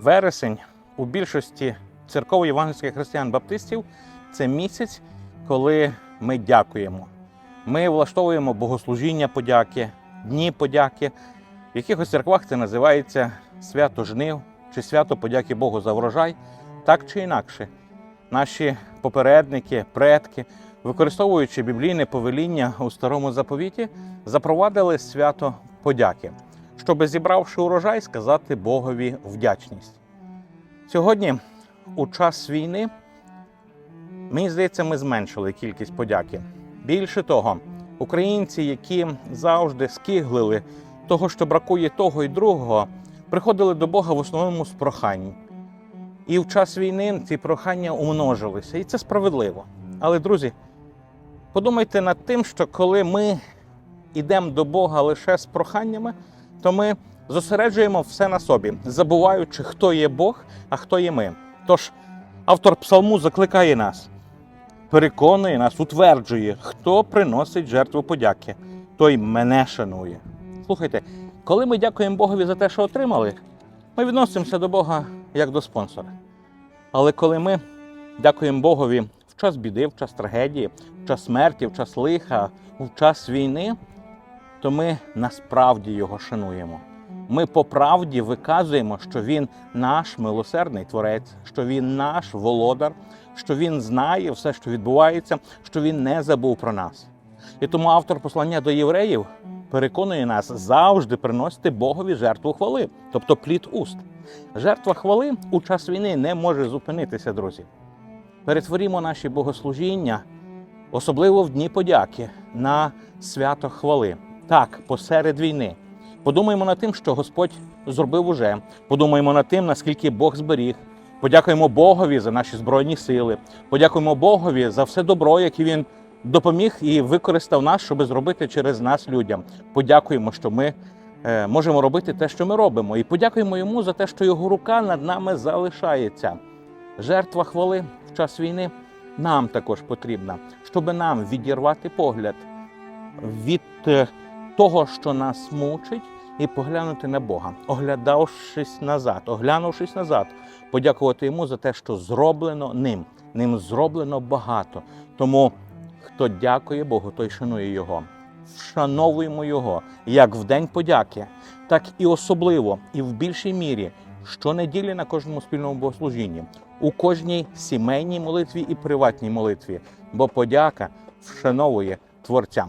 Вересень у більшості церков євангельських християн-баптистів це місяць, коли ми дякуємо. Ми влаштовуємо богослужіння подяки, дні подяки. В якихось церквах це називається свято жнив чи свято подяки Богу за врожай. Так чи інакше, наші попередники, предки, використовуючи біблійне повеління у старому заповіті, запровадили свято подяки, щоб зібравши урожай, сказати Богові вдячність. Сьогодні, у час війни, мені здається, ми зменшили кількість подяки. Більше того, українці, які завжди скиглили того, що бракує того і другого, приходили до Бога в основному з прохань. І в час війни ці прохання умножилися, і це справедливо. Але, друзі, подумайте над тим, що коли ми йдемо до Бога лише з проханнями, то ми зосереджуємо все на собі, забуваючи, хто є Бог, а хто є ми. Тож автор псалму закликає нас, переконує нас, утверджує, хто приносить жертву подяки, той мене шанує. Слухайте, коли ми дякуємо Богові за те, що отримали, ми відносимося до Бога як до спонсора. Але коли ми дякуємо Богові в час біди, в час трагедії, в час смерті, в час лиха, в час війни, то ми насправді його шануємо. Ми по правді виказуємо, що він наш милосердний творець, що він наш володар, що він знає все, що відбувається, що він не забув про нас. І тому автор послання до євреїв переконує нас завжди приносити Богові жертву хвали, тобто плід уст. Жертва хвали у час війни не може зупинитися, друзі. Перетворімо наші богослужіння, особливо в дні подяки, на свято хвали. Так, посеред війни. Подумаємо над тим, що Господь зробив уже. Подумаємо над тим, наскільки Бог зберіг. Подякуємо Богові за наші збройні сили. Подякуємо Богові за все добро, яке Він допоміг і використав нас, щоб зробити через нас людям. Подякуємо, що ми е, можемо робити те, що ми робимо, і подякуємо йому за те, що його рука над нами залишається. Жертва хвали в час війни нам також потрібна, щоб нам відірвати погляд від е, того, що нас мучить, і поглянути на Бога, оглядавшись назад, оглянувшись назад, подякувати йому за те, що зроблено ним. Ним зроблено багато. Тому хто дякує Богу, той шанує Його. Вшановуємо Його як в День подяки, так і особливо, і в більшій мірі щонеділі на кожному спільному богослужінні, у кожній сімейній молитві і приватній молитві, бо подяка вшановує Творця.